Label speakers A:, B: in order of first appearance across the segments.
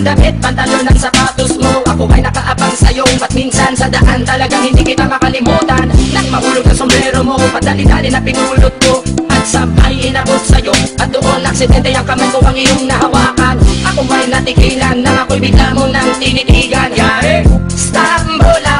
A: ang damit, pantalon at sapatos mo. Ako ay nakaabang sa'yo At minsan sa daan talagang hindi kita makalimutan? Nang mahulog ang sombrero mo Padali-dali na pinulot ko At sabay inabot sa'yo At doon aksidente ang kamay ko ang iyong nahawakan. Ako ay natikilan Nang ako'y bigla mo nang tinitigan. Yari! Stumble ako sa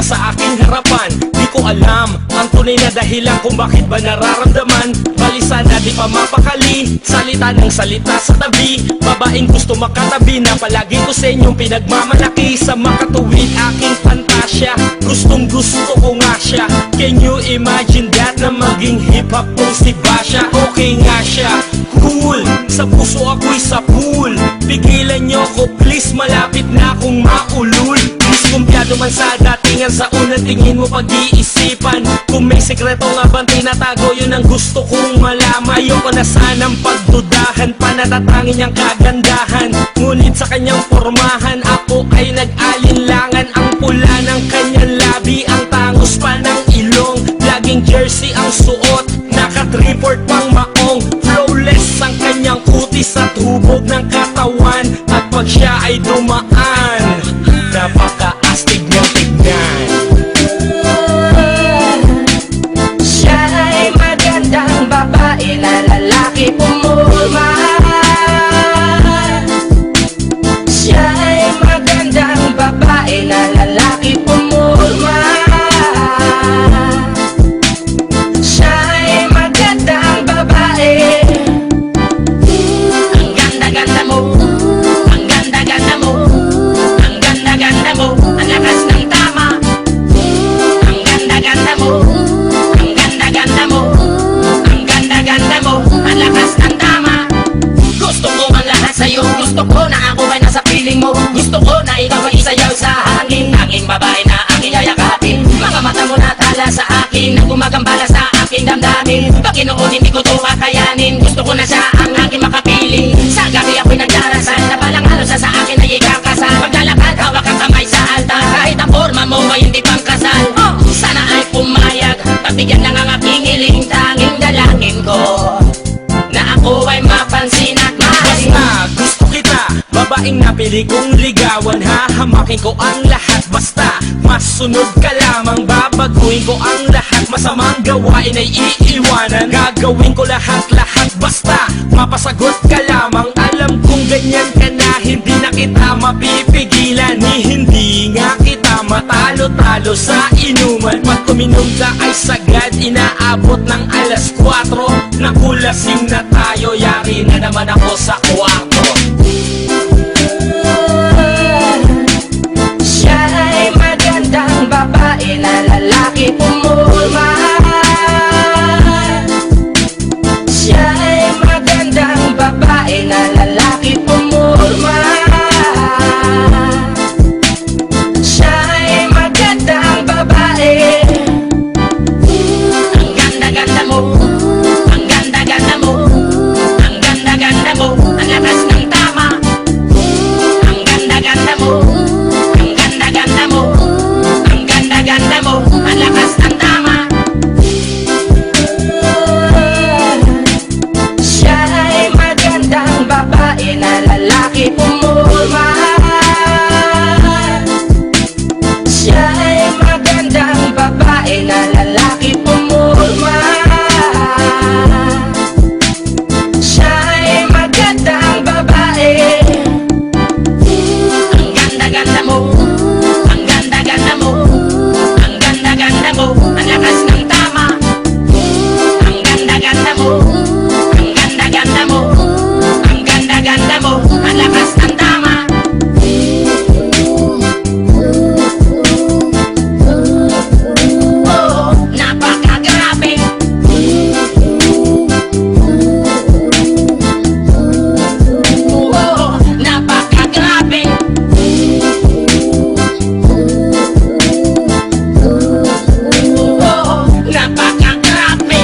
B: ka sa aking harapan. Di ko alam ang tunay na dahilan kung bakit ba nararamdaman. Balisa na di pa mapakali Salita ng salita sa tabi. Babaeng gusto makatabi na palagi ko sa inyong pinagmamalaki. Sa makatuwid aking pantasya Gustong gusto ko nga siya. Can you imagine that na maging hip-hop tong si Basha? Okay nga siya. Cool, sa puso ako'y sa pool. Pigilan nyo ko please malapit na akong maulul Diskumpiyado man sa datingan sa unang tingin mo pag-iisipan. Kung may sekreto nga bang tinatago yun ang gusto kong malaman. Ayoko na sanang pagdudahan pa natatangin niyang kagandahan. Ngunit sa kanyang pormahan ako ay nag-alinlangan. Ang pula ng kanyang labi ang tangos pa ng ilong. Laging jersey ang suot Naka-report pang maong. Flawless ang kanyang kutis at hubog ng katawan. At pag siya ay dumaan Babaeng napili kong ligawan Hahamakin ko ang lahat. Basta masunod ka lamang Babaguhin ko ang lahat. Masamang gawain ay iiwanan Gagawin ko lahat-lahat. Basta mapasagot ka lamang. Alam kong ganyan ka na Hindi na kita mapipigilan. Ni hindi nga kita matalo-talo sa inuman. Pag tuminom ka ay sagad Inaabot ng alas 4 Nakulasing na tayo Yari na naman ako sa 4 লাগে